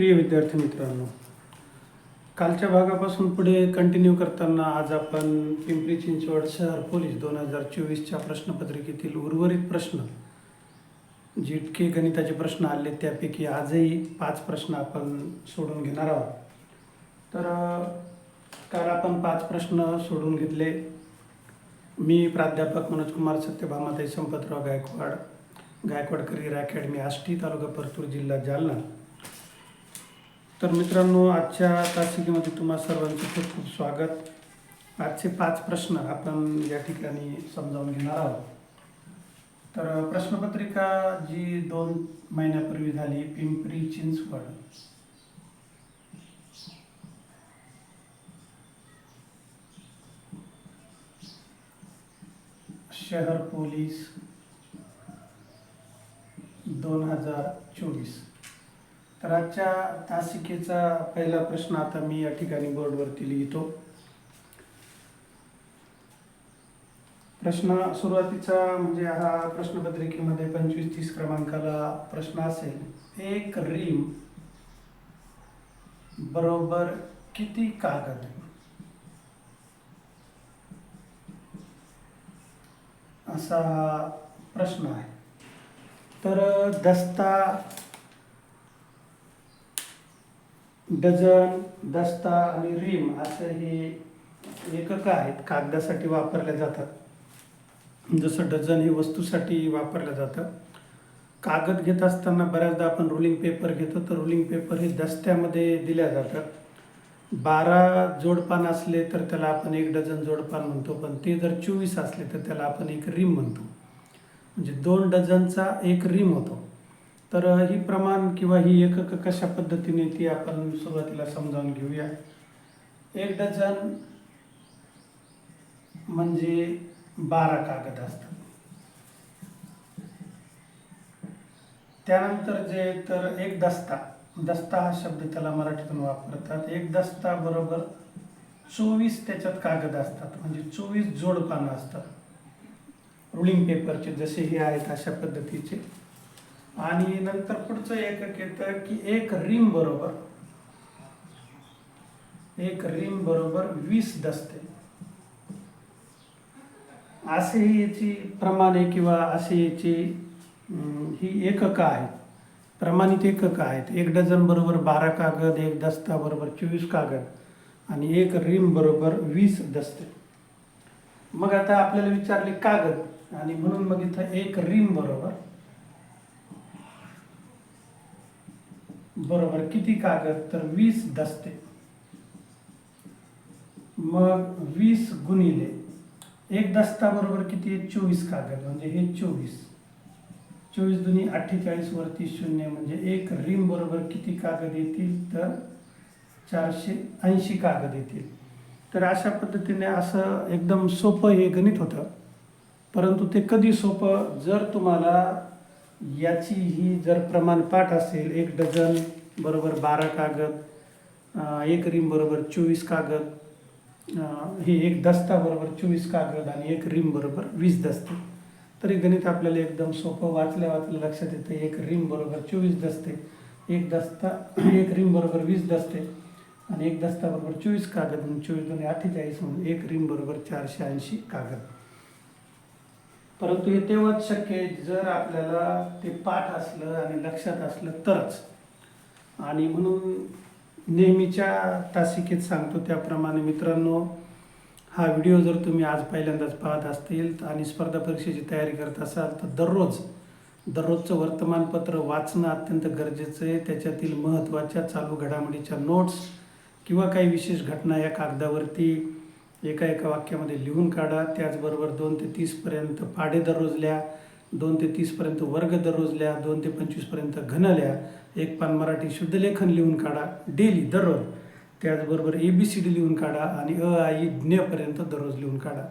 प्रिय विद्यार्थी मित्रांनो कालच्या भागापासून पुढे कंटिन्यू करताना आज आपण पिंपरी चिंचवड शहर पोलीस दोन हजार चोवीसच्या प्रश्नपत्रिकेतील उर्वरित प्रश्न जितके गणिताचे प्रश्न आले त्यापैकी आजही पाच प्रश्न आपण सोडून घेणार आहोत. तर काल आपण पाच प्रश्न सोडून घेतले. मी प्राध्यापक मनोज कुमार सत्यभामाताई संपतराव गायकवाड गायकवाड करिअर अकॅडमी आष्टी तालुका परतूर जिल्हा जालना. तर मित्रांनो आजच्या तासिकेमध्ये तुम्हा सर्वांचं खूप खूप स्वागत. आजचे पाच प्रश्न आपण या ठिकाणी समजावून घेणार आहोत. तर प्रश्नपत्रिका जी दोन महिन्यापूर्वी झाली पिंपरी चिंचवड. शहर पोलीस दोन हजार चोवीस. तर आजच्या तासिकेचा पहिला प्रश्न आता मी या ठिकाणी बोर्डवरती लिहितो. प्रश्न सुरुवातीचा म्हणजे हा प्रश्नपत्रिकेमध्ये पंचवीस तीस क्रमांकाला प्रश्न असेल. एक रीम बरोबर किती कागद? असा हा प्रश्न आहे. तर दस्ता डझन दस्ता आणि रिम असं हे एकक आहेत कागदासाठी वापरल्या जातात. जसं डझन हे वस्तूसाठी वापरलं जातं. कागद घेत असताना बऱ्याचदा आपण रुलिंग पेपर घेतो तर रुलिंग पेपर हे दस्त्यामध्ये दिल्या जातात. बारा जोडपान असले तर त्याला आपण एक डझन जोडपान म्हणतो पण ते जर चोवीस असले तर त्याला आपण एक रिम म्हणतो. म्हणजे दोन डझनचा एक रिम होतो. तर ही प्रमाण किंवा ही एकक कशा पद्धतीने ती आपण सुरुवातीला समजावून घेऊया. एक डझन म्हणजे बारा कागद असतात. त्यानंतर जे तर एक दस्ता. दस्ता हा शब्द त्याला मराठीतून वापरतात. एक दस्ता बरोबर चोवीस त्याच्यात कागद असतात. म्हणजे चोवीस जोडपानं असतात. रुलिंग पेपरचे जसे हे आहेत अशा पद्धतीचे. आणि नंतर पुढचं एकक येतं की एक रिम बरोबर एक रिम बरोबर वीस दस्ते. असे ही याची प्रमाणे किंवा असे याची ही एकक आहेत. प्रमाणित एकक आहेत. एक डझन बरोबर बारा कागद एक दस्ता बरोबर चोवीस कागद आणि एक रिम बरोबर वीस दस्ते. मग आता आपल्याला विचारले कागद आणि म्हणून मग इथं एक रिम बरोबर बरोबर किती कागद? तर वीस दस्ते. मग वीस गुणिले एक दस्ता बरोबर किती आहे? चोवीस कागद म्हणजे हे चोवीस. चोवीस दुनी अठ्ठेचाळीस वरती शून्य म्हणजे एक रिम बरोबर किती कागद येतील? तर चारशे ऐंशी कागद येतील. तर अशा पद्धतीने असं एकदम सोपं हे गणित होतं. परंतु ते कधी सोपं? जर तुम्हाला याची ही जर प्रमाण पाठ असेल एक डझन बरोबर बारा कागद एक रिम बरोबर चोवीस कागद हे एक दस्ता बरोबर चोवीस कागद आणि एक रिम बरोबर वीस दस्ते. तर हे गणित आपल्याला एकदम सोपं वाचल्या वाचल्या लक्षात येतं एक रिम बरोबर चोवीस दस्ते एक दस्ता एक रिम बरोबर वीस दस्ते आणि एक दस्ता बरोबर चोवीस कागद म्हणून चोवीस दोन अठ्ठेचाळीस म्हणून एक रिम बरोबर चारशे ऐंशी कागद. परंतु हे तेव्हाच शक्य आहे जर आपल्याला ते पाठ असलं आणि लक्षात असलं तरच. आणि म्हणून नेहमीच्या तासिकेत सांगतो त्याप्रमाणे मित्रांनो हा व्हिडिओ जर तुम्ही आज पहिल्यांदाच पाहत असतील आणि स्पर्धा परीक्षेची तयारी करत असाल तर दररोज दररोजचं वर्तमानपत्र वाचणं अत्यंत गरजेचं आहे. त्याच्यातील महत्त्वाच्या चालू घडामोडीच्या नोट्स किंवा काही विशेष घटना या कागदावरती एका एका वाक्यामध्ये लिहून काढा. त्याचबरोबर दोन ते तीसपर्यंत पाडे दररोज लिहा दोन ते तीसपर्यंत वर्ग दररोज लिहा दोन ते पंचवीसपर्यंत घन लिहा एक पान मराठी शुद्धलेखन लिहून काढा. डेली दररोज. त्याचबरोबर ए बी सी डी लिहून काढा आणि अ आई ज्ञपर्यंत दररोज लिहून काढा.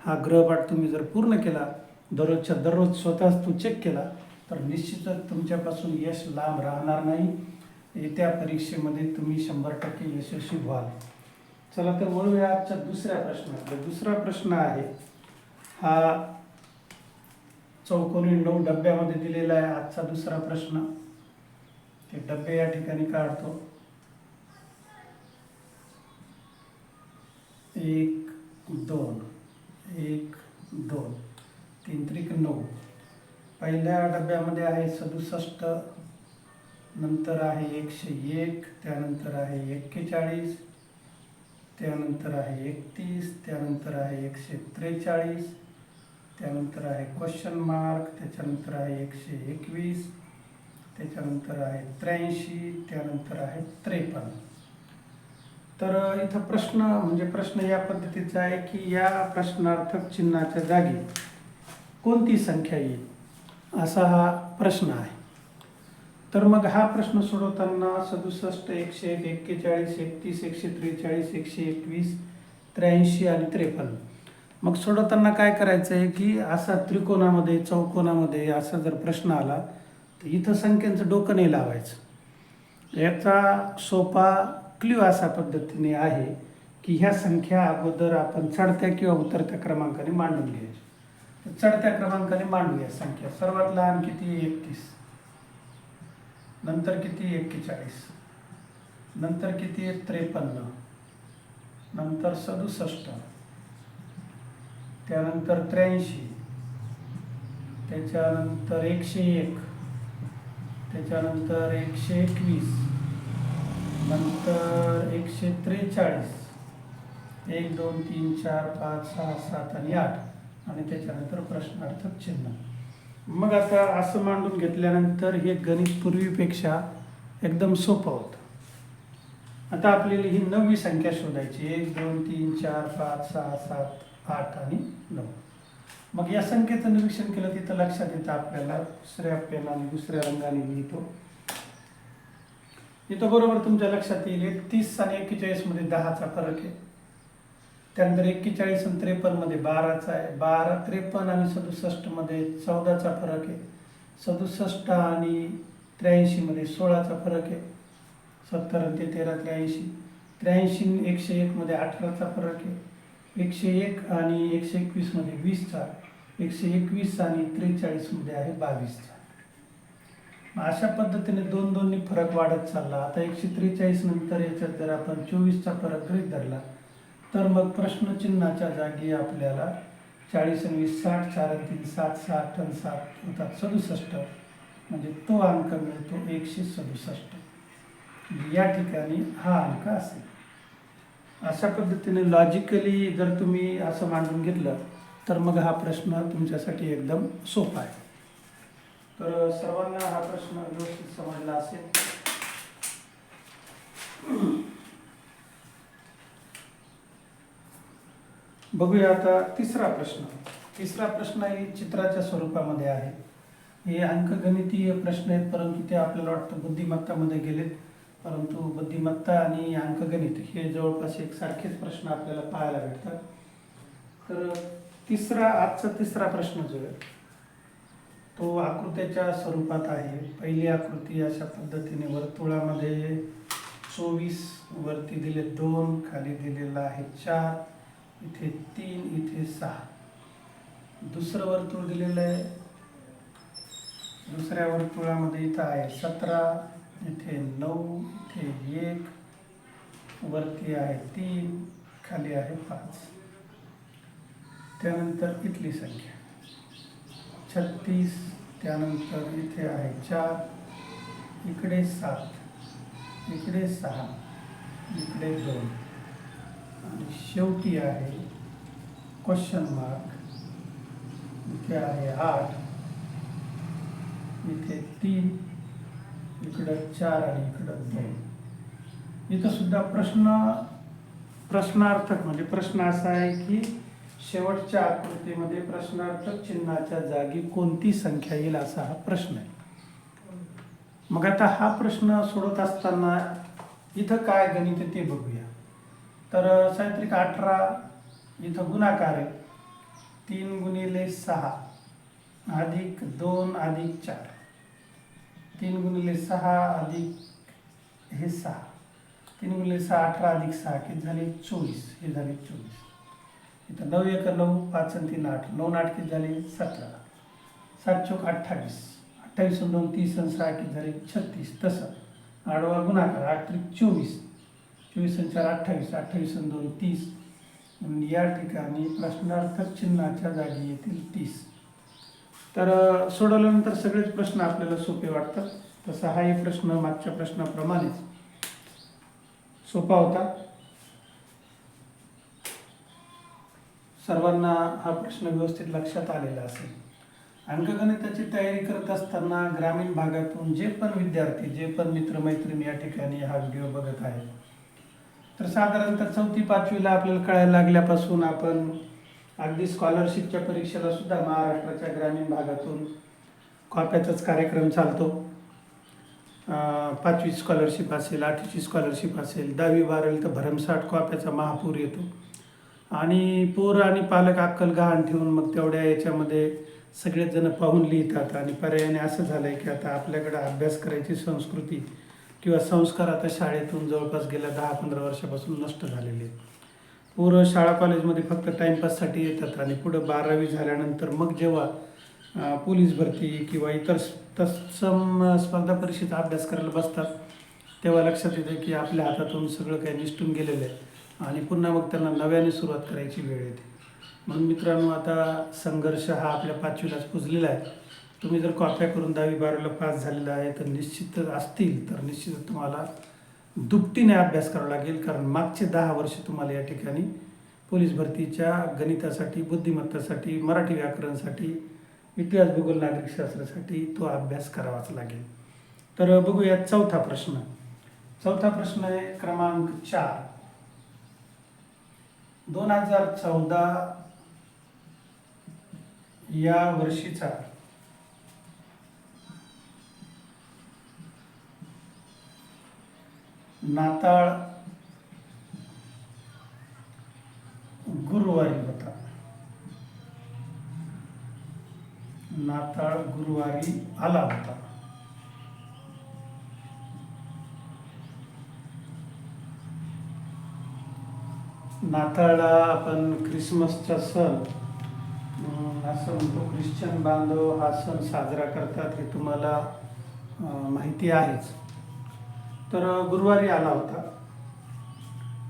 हा ग्रहपाठ तुम्ही जर पूर्ण केला दररोजच्या दररोज स्वतःच तो चेक केला तर निश्चितच तुमच्यापासून यश लांब राहणार नाही. येत्या परीक्षेमध्ये तुम्ही शंभर टक्के यशस्वी व्हाल. चला तर वळूया आजच्या दुसऱ्या प्रश्नाकडे. दुसरा प्रश्न आहे हा चौकोनी नऊ डब्यामध्ये दिलेला आहे आजचा दुसरा प्रश्न. ते डबे या ठिकाणी काढतो. एक दोन. एक दोन. तीन त्रिक नऊ. पहिल्या डब्यामध्ये आहे सदुसष्ट नंतर आहे एकशे एक त्यानंतर आहे एक्केचाळीस त्यानंतर आहे एकतीस त्यानंतर आहे एकशे त्रेचाळीस त्यानंतर आहे क्वेश्चन मार्क त्याच्यानंतर आहे एकशे एकवीस त्याच्यानंतर आहे त्र्याऐंशी त्यानंतर आहे त्रेपन्न. तर इथं प्रश्न म्हणजे प्रश्न या पद्धतीचा आहे की या प्रश्नार्थक चिन्हाच्या जागी कोणती संख्या येईल? असा हा प्रश्न आहे. तर मग हा प्रश्न सोडवताना सदुसष्ट एकशे एक एक्केचाळीस एकतीस एकशे त्रेचाळीस एकशे एकवीस त्र्याऐंशी आणि त्रेपन्न. मग सोडवताना काय करायचं आहे की असा त्रिकोणामध्ये चौकोनामध्ये असा जर प्रश्न आला तर इथं संख्यांचं डोकं नाही लावायचं. याचा सोपा क्ल्यू अशा पद्धतीने आहे की ह्या संख्या अगोदर आपण चढत्या किंवा उतरत्या क्रमांकाने मांडून घ्यायच्या तर चढत्या क्रमांकाने मांडूया संख्या. सर्वात लहान किती एकतीस. नंतर किती एक्केचाळीस? नंतर किती त्रेपन्न. नंतर सदुसष्ट. त्यानंतर त्र्याऐंशी. त्याच्यानंतर एकशे एक. त्याच्यानंतर एकशे एकवीस. नंतर एकशे त्रेचाळीस. एक दोन तीन चार पाच सहा सात आणि आठ. आणि त्याच्यानंतर प्रश्नार्थक चिन्ह. मग आता असं मांडून घेतल्यानंतर हे गणित पूर्वीपेक्षा एकदम सोपं होतं. आता आपल्याला ही नववी संख्या शोधायची एक दोन तीन चार पाच सहा सात आठ आणि नऊ. मग या संख्येचं निरीक्षण केलं तिथं लक्षात येतं आपल्याला. दुसऱ्या पेनाने दुसऱ्या रंगाने लिहितो. इथं बरोबर तुमच्या लक्षात येईल. एकतीस आणि एक्केचाळीसमध्ये दहाचा फरक आहे. त्यानंतर एक्केचाळीस आणि त्रेपन्नमध्ये बाराचा आहे. बारा त्रेपन्न आणि सदुसष्टमध्ये चौदाचा फरक आहे. सदुसष्ट आणि त्र्याऐंशीमध्ये सोळाचा फरक आहे. सत्तर आणि ते तेरा त्र्याऐंशी त्र्याऐंशी एकशे एकमध्ये अठराचा फरक आहे. एकशे एक आणि एकशे एकवीसमध्ये वीसचा. एकशे एकवीस आणि त्रेचाळीसमध्ये आहे बावीसचा. अशा पद्धतीने दोन दोन्ही फरक वाढत चालला. आता एकशे त्रेचाळीस नंतर याच्यात जर आपण चोवीसचा फरक गृहीत धरला तर मग प्रश्नचिन्हाच्या जागी आपल्याला चाळीस आणि वीस साठ चार आणि तीन सात साठ आणि सात होतात. सदुसष्ट. म्हणजे तो अंक मिळतो एकशे सदुसष्ट. म्हणजे या ठिकाणी हा अंक असेल. अशा पद्धतीने लॉजिकली जर तुम्ही असं मांडून घेतलं तर मग हा प्रश्न तुमच्यासाठी एकदम सोपा आहे. तर सर्वांना हा प्रश्न व्यवस्थित समजला असेल. बघूया आता तिसरा प्रश्न. तिसरा प्रश्न हे चित्राच्या स्वरूपामध्ये आहे. हे अंकगणितीय प्रश्न आहेत परंतु ते आपल्याला वाटतं बुद्धिमत्तामध्ये गेलेत. परंतु बुद्धिमत्ता आणि अंकगणित हे जवळपास एकसारखेच प्रश्न आपल्याला पाहायला भेटतात. तर तिसरा आजचा तिसरा प्रश्न जो आहे तो आकृत्याच्या स्वरूपात आहे. पहिली आकृती अशा पद्धतीने वर्तुळामध्ये चोवीस वरती दिले दोन खाली दिलेला आहे चार. इथे तीन इथे सहा. दुसरं वर्तुळ दिलेलं आहे. दुसऱ्या वर्तुळामध्ये इथं आहे सतरा इथे नऊ इथे एक. वरती आहे तीन खाली आहे पाच. त्यानंतर इथली संख्या. छत्तीस त्यानंतर इथे आहे चार. इकडे सात इकडे सहा इकडे दोन. आणि शेवटी आहे क्वेश्चन मार्क इथे आहे आठ. इथे तीन इकडं चार आणि इकडं दोन. इथं सुद्धा प्रश्न प्रश्नार्थक म्हणजे प्रश्न असा आहे की शेवटच्या आकृतीमध्ये प्रश्नार्थक चिन्हाच्या जागी कोणती संख्या येईल असा हा प्रश्न आहे. मग आता हा प्रश्न सोडत असताना इथं काय गणित ते बघूया. तर साहित्रिक अठरा इथं गुणाकार आहे. तीन गुणिले सहा अधिक दोन अधिक चार. तीन गुणिले सहा अधिक हे सहा. तीन गुणिले सहा अठरा अधिक सहा किती झाले? चोवीस. हे झाले चोवीस. इथं नऊ एक नऊ पाच आणि तीन आठ. नऊ आठ किती झाले? सतरा. सात चौक अठ्ठावीस. अठ्ठावीस दोन तीस आणि सहा किती झाले? छत्तीस. तसं. आडवा गुणाकार. आठ त्रिक चोवीस. चोवीस आणि चार अठ्ठावीस. अठ्ठावीस आणि दोन तीस. या ठिकाणी प्रश्नार्थक चिन्हाच्या जागी येतील तीस. तर सोडवल्यानंतर सगळेच प्रश्न आपल्याला सोपे वाटतात. तसा हाही प्रश्न मागच्या प्रश्नाप्रमाणेच. सोपा होता. सर्वांना हा प्रश्न व्यवस्थित लक्षात आलेला असेल. अंकगणिताची तयारी करत असताना ग्रामीण भागातून जे पण विद्यार्थी जे पण मित्रमैत्रिणी या ठिकाणी हा व्हिडिओ बघत आहेत तर साधारणतः चौथी पाचवीला आपल्याला कळायला लागल्यापासून आपण अगदी स्कॉलरशिपच्या परीक्षेला सुद्धा महाराष्ट्राच्या ग्रामीण भागातून कॉप्याचाच कार्यक्रम चालतो. पाचवी स्कॉलरशिप असेल आठवीची स्कॉलरशिप असेल दहावी बारावी तर भरमसाठ कॉप्याचा महापूर येतो. आणि पोर आणि पालक अक्कल गहाण ठेवून मग तेवढ्या याच्यामध्ये सगळेच जण पाहून लिहितात. आणि पर्यायाने असं झालं आहे की आता आपल्याकडं अभ्यास करायची संस्कृती किंवा संस्कार आता शाळेतून जवळपास गेल्या दहा पंधरा वर्षापासून नष्ट झालेले आहेत. पोरं शाळा कॉलेजमध्ये फक्त टाईमपाससाठी येतात आणि पुढं बारावी झाल्यानंतर मग जेव्हा पोलीस भरती किंवा इतर तत्सम स्पर्धा परीक्षेचा अभ्यास करायला बसतात तेव्हा लक्षात येतं की आपल्या हातातून सगळं काही निष्ठून गेलेलं आहे. आणि पुन्हा मग त्यांना नव्याने सुरुवात करायची वेळ येते. म्हणून मित्रांनो आता संघर्ष हा आपल्या पाचवीलाच पुजलेला आहे. तुम्ही जर कॉप्या करून दहावी बारावीला पास झालेला आहे तर निश्चितच असतील तर निश्चितच तुम्हाला दुपटीने अभ्यास करावा लागेल कारण मागचे दहा वर्ष तुम्हाला या ठिकाणी पोलीस भरतीच्या गणितासाठी बुद्धिमत्तासाठी मराठी व्याकरणसाठी इतिहास भूगोल नागरिकशास्त्रासाठी तो अभ्यास करावाच लागेल. तर बघूया चौथा प्रश्न. चौथा प्रश्न आहे क्रमांक चार. दोन हजार चौदा या वर्षीचा नाताळ गुरुवारी होता. नाताळ गुरुवारी आला होता. नाताळला आपण ख्रिसमसचा सण हा असं म्हणतो ख्रिश्चन बांधव हा सण साजरा करतात हे तुम्हाला माहिती आहेच. तर गुरुवारी आला होता.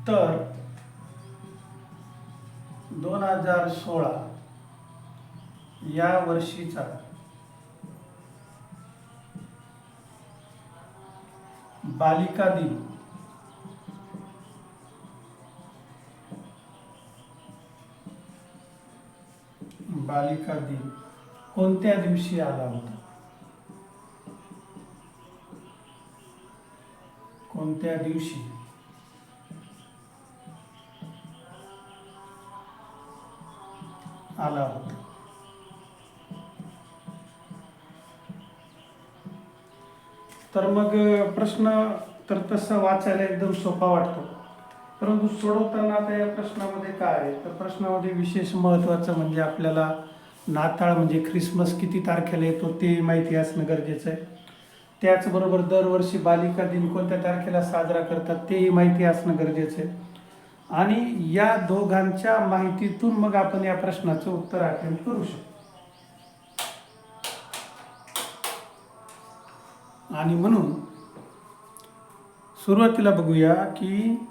तर दोन हजार सोळा या वर्षीचा बालिका दिन. बालिका दिन. कोणत्या दिवशी आला होता? कोणत्या दिवशी? आला होता. तर मग प्रश्न तर तसा वाचायला एकदम सोपा वाटतो. परंतु सोडवताना आता या प्रश्नामध्ये काय आहे? तर प्रश्नामध्ये विशेष महत्त्वाचं म्हणजे आपल्याला नाताळ म्हणजे ख्रिसमस किती तारखेला येतो ते माहिती असणं गरजेचं आहे. त्याचबरोबर दरवर्षी बालिका दिन कोणत्या तारखेला साजरा करतात तेही माहिती असणं गरजेचं आहे. आणि या दोघांच्या माहितीतून मग आपण या प्रश्नाचं उत्तर अटेम्प्ट करू शकतो. आणि म्हणून सुरुवातीला बघूया की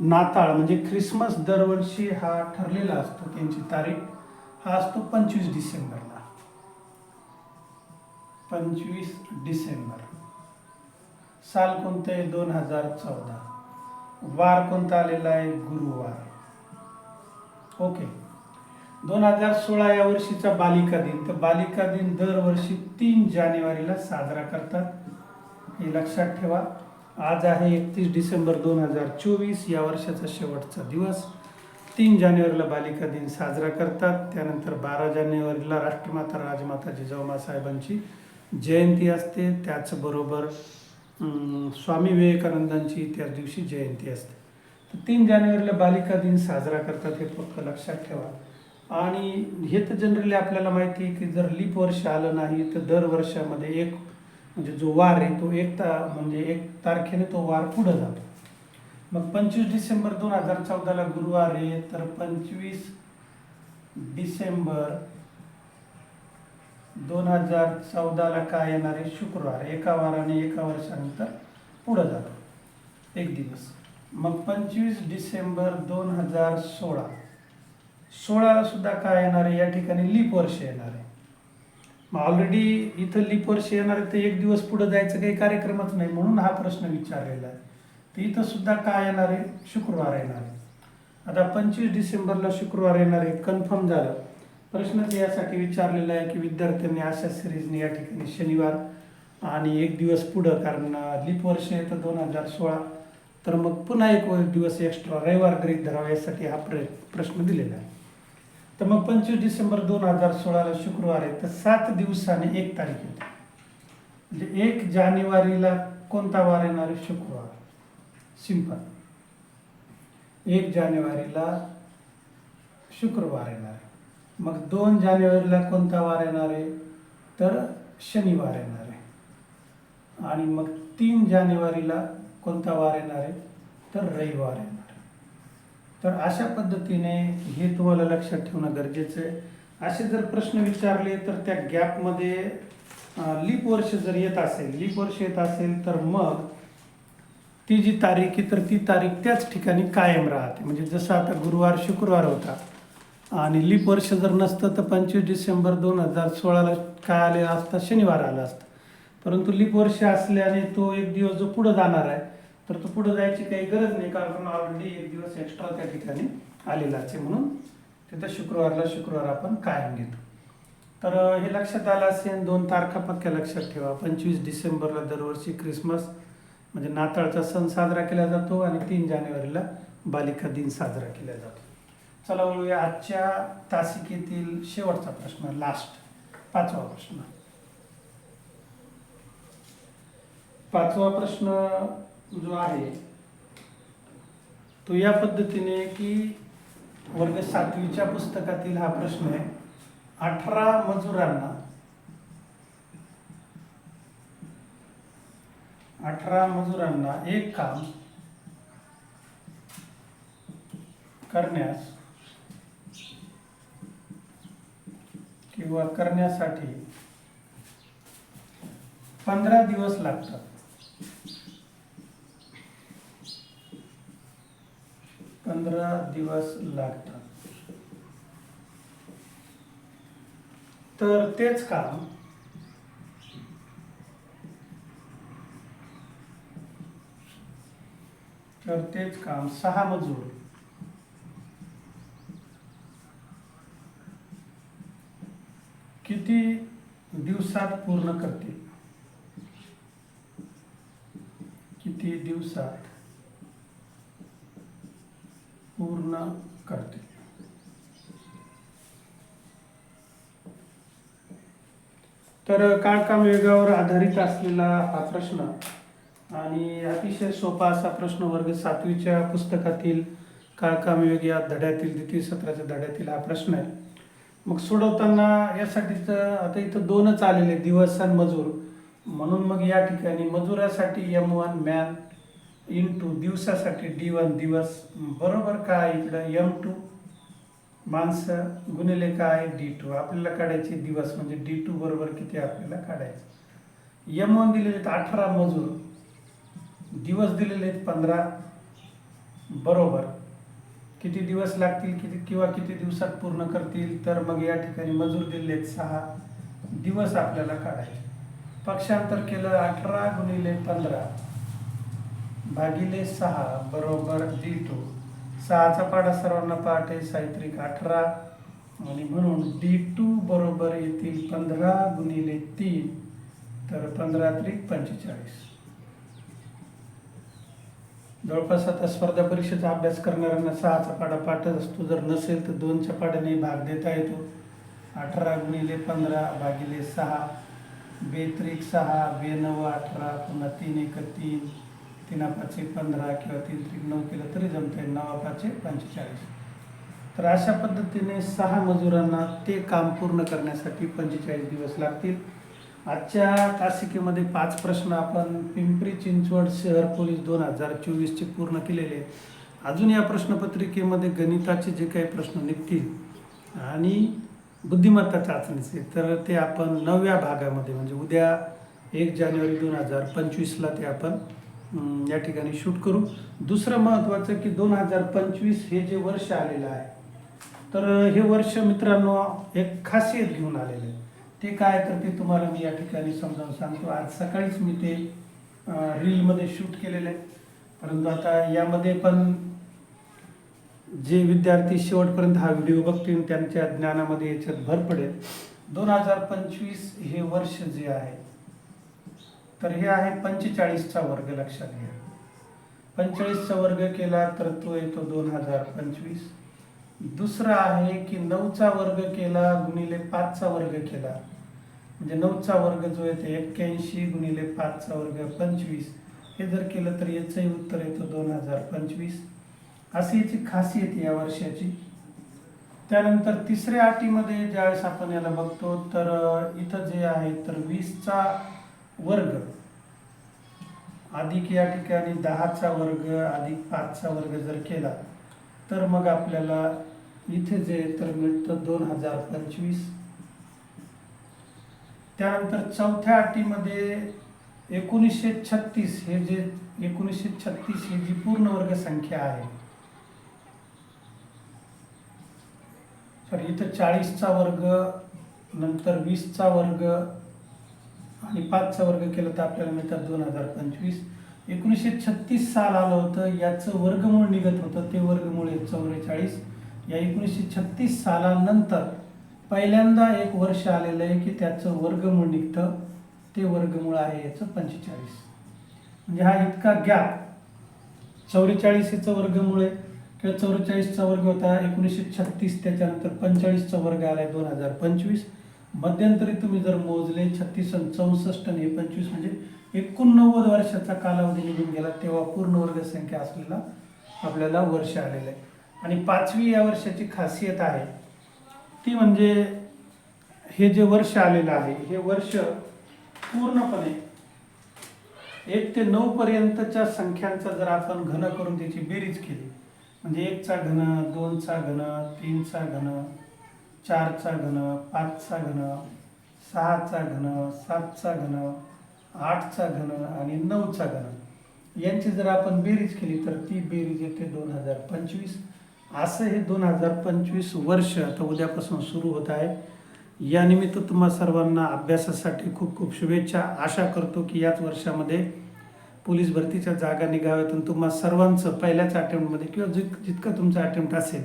नाताळ म्हणजे ख्रिसमस दरवर्षी हा ठरलेला असतो त्यांची तारीख. हा असतो पंचवीस डिसेंबरला. पंचवीस डिसेंबर. साल कोणतं? आहे दोन हजार चौदा. वार कोणता आलेला आहे? गुरुवार. ओके. दोन हजार सोळा या वर्षीचा बालिका दिन. तर बालिका दिन दरवर्षी तीन जानेवारीला साजरा करतात. हे लक्षात ठेवा. आज आहे एकतीस डिसेंबर दोन हजार चोवीस. या वर्षाचा शेवटचा दिवस. तीन जानेवारीला बालिका दिन साजरा करतात. त्यानंतर बारा जानेवारीला राष्ट्रमाता राजमाता जिजाऊमा साहेबांची जयंती असते त्याचबरोबर स्वामी विवेकानंदांची त्याच दिवशी जयंती असते. तर तीन जानेवारीला बालिका दिन साजरा करतात हे फक्त लक्षात ठेवा. आणि हे तर जनरली आपल्याला माहिती आहे की जर लीप वर्ष आलं नाही तर दर वर्षामध्ये एक म्हणजे जो वार आहे तो एक ता म्हणजे एक तारखेने तो वार पुढं जातो. मग पंचवीस डिसेंबर दोन हजार चौदाला गुरुवार आहे तर पंचवीस डिसेंबर दोन हजार चौदाला काय येणार आहे शुक्रवार एका वाराने एका वर्षानंतर पुढं जातो. एक दिवस. मग पंचवीस डिसेंबर दोन हजार सोळा. सोळाला सुद्धा काय येणार आहे? या ठिकाणी लीप वर्ष येणार आहे. मग ऑलरेडी इथं लीप वर्ष येणार आहे तर एक दिवस पुढं जायचं काही कार्यक्रमच नाही म्हणून हा प्रश्न विचारलेला आहे. तर इथं सुद्धा काय येणार आहे? शुक्रवार येणार आहे. आता पंचवीस डिसेंबरला शुक्रवार येणार आहे कन्फर्म झालं. प्रश्न यासाठी विचारलेला आहे की विद्यार्थ्यांनी अशा सिरीजने या ठिकाणी शनिवार आणि एक दिवस पुढं कारण लीप वर्ष येतं दोन हजार सोळा. तर मग पुन्हा एक दिवस एक्स्ट्रा रविवार गृहीत धरावा यासाठी हा प्र प्रश्न दिलेला आहे. तर मग पंचवीस डिसेंबर दोन हजार सोळाला शुक्रवार आहे तर सात दिवसाने एक तारीख येते. म्हणजे एक जानेवारीला कोणता वार येणार आहे? शुक्रवार. सिंपल. एक जानेवारीला शुक्रवार येणार आहे. मग दोन जानेवारीला कोणता वार येणार आहे? तर शनिवार येणार आहे. आणि मग तीन जानेवारीला कोणता वार येणार आहे? तर रविवार येणार आहे. तर अशा पद्धतीने हे तुम्हाला लक्षात ठेवणं गरजेचं आहे. असे जर प्रश्न विचारले तर त्या गॅपमध्ये लीप वर्ष जर येत असेल लीप वर्ष येत असेल तर मग ती जी तारीख आहे तर ती तारीख त्याच ठिकाणी कायम राहते. म्हणजे जसं आता गुरुवार शुक्रवार होता आणि लीप वर्ष जर नसतं तर पंचवीस डिसेंबर दोन हजार सोळाला काय आले असता शनिवार आला असता. परंतु लीप वर्ष असल्याने तो एक दिवस जो पुढं जाणार आहे तर तो पुढं जायची काही गरज नाही कारण ऑलरेडी एक दिवस एक्स्ट्रा त्या ठिकाणी आलेलाच आहे. म्हणून तिथं शुक्रवारला शुक्रवार आपण कायम घेतो. तर हे लक्षात आलं असेल दोन तारखा पक्क्या लक्षात ठेवा. पंचवीस डिसेंबरला दरवर्षी क्रिसमस म्हणजे नाताळचा सण साजरा केला जातो आणि तीन जानेवारीला बालिका दिन साजरा केला जातो. चला वळूया आजच्या तासिकेतील शेवटचा प्रश्न लास्ट पाचवा प्रश्न. पाचवा प्रश्न जो आहे तो या पद्धतीने की वर्ग सातवीच्या पुस्तकातील हा प्रश्न आहे. अठरा मजुरांना अठरा मजुरांना एक काम करण्यास किंवा करण्यासाठी पंधरा दिवस लागतात. पंधरा दिवस लागतात. तर तेच काम तर तेच काम सहा मजूर किती दिवसात पूर्ण करते. किती दिवसात? पूर्ण करते. तर काळकाम वेगावर आधारित असलेला हा प्रश्न आणि अतिशय सोपा असा प्रश्न वर्ग सातवीच्या पुस्तकातील काळकामयोग या धड्यातील द्वितीय सत्राच्या धड्यातील हा प्रश्न आहे. मग सोडवताना यासाठीच आता इथं दोनच आलेले दिवस आणि मजूर. म्हणून मग या ठिकाणी मजुरासाठी M one man in two दिवसासाठी डी वन दिवस. बरोबर काय इकडं? एम टू माणसं गुणिले काय डी टू आपल्याला काढायचे दिवस म्हणजे डी टू बरोबर किती आपल्याला काढायचे? एम वन दिलेले आहेत अठरा मजूर. दिवस दिलेले आहेत पंधरा. बरोबर. किती दिवस लागतील किती किंवा किती दिवसात पूर्ण करतील तर मग या ठिकाणी मजूर दिलेत सहा दिवस आपल्याला काढायचे. पक्षांतर केलं अठरा गुणिले पंधरा. भागिले सहा बरोबर डी टू सहाचा पाडा सर्वांना पाठ आहे साहित्रिक अठरा. आणि म्हणून डी टू बरोबर येतील पंधरा गुणिले तीन. तर पंधरा त्रिक पंचेचाळीस. जवळपास आता स्पर्धा परीक्षेचा अभ्यास करणाऱ्यांना सहाचा पाडा पाठच असतो. जर नसेल तर दोनच्या पाड्याने भाग देता येतो. अठरा गुणिले पंधरा भागिले सहा. बेत्रिक सहा बे नऊ अठरा पुन्हा तीन एक तीन. तीन पाचशे पंधरा किंवा तीन त्रिक नऊ केलं तरी जमतं आहे नवा पाचशे पंचेचाळीस. तर अशा पद्धतीने सहा मजुरांना ते काम पूर्ण करण्यासाठी पंचेचाळीस दिवस लागतील. आजच्या तासिकेमध्ये पाच प्रश्न आपण पिंपरी चिंचवड शहर पोलीस दोन हजार चोवीसचे पूर्ण केलेले. आहेत अजून या प्रश्नपत्रिकेमध्ये गणिताचे जे काही प्रश्न निघतील आणि बुद्धिमत्ता चाचणीचे तर ते आपण नवव्या भागामध्ये म्हणजे उद्या एक जानेवारी दोन हजार पंचवीसला ते आपण या ठिकाणी शूट करू. दुसरं महत्त्वाचं की दोन हजार पंचवीस हे जे वर्ष आलेलं आहे तर हे वर्ष मित्रांनो एक खासियत घेऊन आलेलं आहे. ते काय तर ते तुम्हाला मी या ठिकाणी समजावून सांगतो. आज सकाळीच मी ते रीलमध्ये शूट केलेलं आहे. परंतु आता यामध्ये पण जे विद्यार्थी शेवटपर्यंत हा व्हिडिओ बघतील त्यांच्या ज्ञानामध्ये याच्यात भर पडेल. दोन हजार पंचवीस हे वर्ष जे आहे तर हे आहे पंचेचाळीसचा वर्ग लक्षात घ्या. पंचेचाळीसचा वर्ग केला तर तो येतो दोन हजार पंचवीस. दुसरा आहे की नऊचा वर्ग केला गुणिले पाचचा वर्ग केला. म्हणजे नऊचा वर्ग जो आहे ते एक्क्याऐंशी गुणिले पाचचा वर्ग पंचवीस. हे जर केलं तर याचंही उत्तर येतं दोन हजार पंचवीस. अशी याची खासियत या वर्षाची. त्यानंतर तिसऱ्या अटीमध्ये ज्यावेळेस आपण याला बघतो तर इथं जे आहे तर वीसचा वर्ग. अधिक या ठिकाणी दहाचा वर्ग अधिक पाचचा वर्ग जर केला तर मग आपल्याला इथे जे तर मिळतं दोन हजार पंचवीस. त्यानंतर चौथ्या अटीमध्ये एकोणीसशे छत्तीस हे जे एकोणीसशे छत्तीस ही जी पूर्ण वर्ग संख्या आहे. तर इथं चाळीसचा वर्ग नंतर वीसचा वर्ग आणि पाचचा वर्ग केला तर आपल्याला मिळतात दोन हजार पंचवीस. एकोणीसशे छत्तीस साल आलं होतं याचं वर्गमूळ निघत होतं ते वर्गमूळ आहे चौवेचाळीस या एकोणीसशे छत्तीस सालानंतर पहिल्यांदा एक वर्ष आलेलं आहे की त्याचं वर्गमूळ निघतं. ते वर्गमूळ आहे याचं पंचेचाळीस. म्हणजे हा इतका गॅप चौवेचाळीसचं वर्गमूळ आहे. किंवा चौवेचाळीसचा वर्ग होता एकोणीसशे छत्तीस त्याच्यानंतर पंचेचाळीसचा वर्ग आलाय दोन हजार पंचवीस. मध्यंतरी तुम्ही जर मोजले छत्तीस आणि चौसष्ट आणि पंचवीस म्हणजे एकोणनव्वद वर्षाचा कालावधी निघून गेला तेव्हा पूर्ण वर्गसंख्या असलेला आपल्याला वर्ष आलेलं आहे. आणि पाचवी या वर्षाची खासियत आहे ती म्हणजे हे जे वर्ष आलेलं आहे हे वर्ष पूर्णपणे एक ते नऊ पर्यंतच्या संख्यांचा जर आपण घन करून त्याची बेरीज केली म्हणजे एकचा घन दोनचा घन तीनचा घन चारचा घन पाचचा घन सहाचा घन सातचा घन आठचा घन आणि नऊचा घन यांची जर आपण बेरीज केली तर ती बेरीज येते दोन हजार पंचवीस. असं हे दोन हजार पंचवीस वर्ष आता उद्यापासून सुरू होत आहे. यानिमित्त तुम्हा सर्वांना अभ्यासासाठी खूप खूप शुभेच्छा. आशा करतो की याच वर्षामध्ये पोलीस भरतीच्या जागा निघाव्यात आणि तुम्हा सर्वांचं पहिल्याच अटेम्प्टमध्ये किंवा जित जितकं तुमचं अटेम्प्ट असेल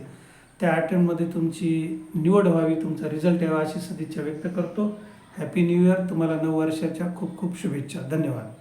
त्या अटेम्प्टमध्ये तुमची निवड व्हावी तुमचा रिझल्ट यावा अशी सदिच्छा व्यक्त करतो. Happy new year. तुम्हाला नऊ वर्षाच्या खूप खूप शुभेच्छा. धन्यवाद.